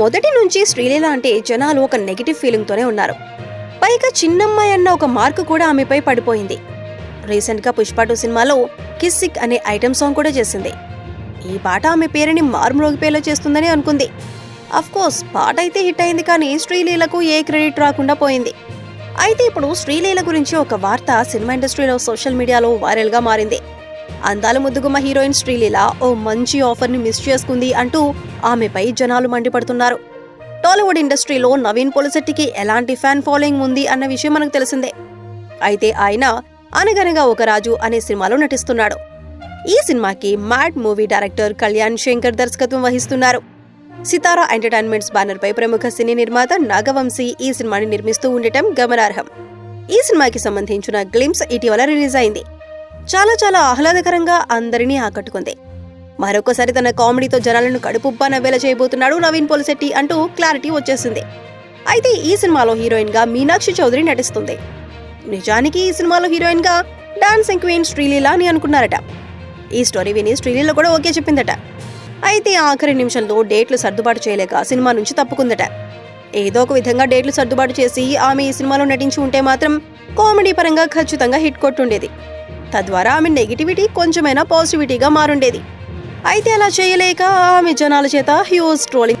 మొదటి నుంచి శ్రీలీల అంటే జనాలు ఒక నెగిటివ్ ఫీలింగ్తోనే ఉన్నారు. పైగా చిన్నమ్మాయి అన్న ఒక మార్క్ కూడా ఆమెపై పడిపోయింది. రీసెంట్గా పుష్ప టూ సినిమాలో కిస్సిక్ అనే ఐటెం సాంగ్ కూడా చేసింది. ఈ పాట ఆమె పేరుని మారుమ్రోగిపోయేలా చేస్తుందని అనుకుంది. అఫ్ కోర్స్ పాట అయితే హిట్ అయింది కానీ శ్రీలీలకు ఏ క్రెడిట్ రాకుండా పోయింది. అయితే ఇప్పుడు శ్రీలీల గురించి ఒక వార్త సినిమా ఇండస్ట్రీలో సోషల్ మీడియాలో వైరల్గా మారింది. అందాల ముద్దుగుమ్మ హీరోయిన్ శ్రీలీల ఓ మంచి ఆఫర్ని మిస్ చేసుకుంది అంటూ ఆమెపై జనాలు మండిపడుతున్నారు. టాలీవుడ్ ఇండస్ట్రీలో నవీన్ పొలిశెట్టికి ఎలాంటి ఫ్యాన్ ఫాలోయింగ్ ఉంది అన్న విషయం మనకు తెలిసిందే. అయితే ఆయన అనగనగా ఒక రాజు అనే సినిమాలో నటిస్తున్నాడు. ఈ సినిమాకి mad movie director Kalyan Shankar దర్శకత్వం వహిస్తున్నారు. సితారా ఎంటర్టైన్మెంట్స్ బ్యానర్ పై ప్రముఖ సినీ నిర్మాత నాగవంశీ ఈ సినిమాని నిర్మిస్తూ ఉండటం గమనార్హం. ఈ సినిమాకి సంబంధించిన గ్లిమ్స్ ఇటీవల రిలీజ్ అయింది. చాలా ఆహ్లాదకరంగా అందరినీ ఆకట్టుకుంది. మరొకసారి తన కామెడీతో జనాలను కడుపుబ్బా నవ్వేలా చేయబోతున్నాడు నవీన్ పోలిశెట్టి అంటూ క్లారిటీ వచ్చేసింది. అయితే ఈ సినిమాలో హీరోయిన్గా మీనాక్షి చౌదరి నటిస్తుంది. నిజానికి ఈ సినిమాలో హీరోయిన్గా డాన్సింగ్ క్వీన్ శ్రీలీల అని అనుకున్నారట. ఈ స్టోరీ విని శ్రీలీల కూడా ఓకే చెప్పిందట. అయితే ఆఖరి నిమిషంలో డేట్లు సర్దుబాటు చేయలేక సినిమా నుంచి తప్పుకుందట. ఏదో ఒక విధంగా డేట్లు సర్దుబాటు చేసి ఆమె ఈ సినిమాలో నటించి ఉంటే మాత్రం కామెడీ పరంగా ఖచ్చితంగా హిట్ కొట్టుండేది. తద్వారా ఆమె నెగిటివిటీ కొంచెమైనా పాజిటివిటీగా మారుండేది. అయితే అలా చేయలేక ఆమె జనాల చేత హ్యూజ్ ట్రోలింగ్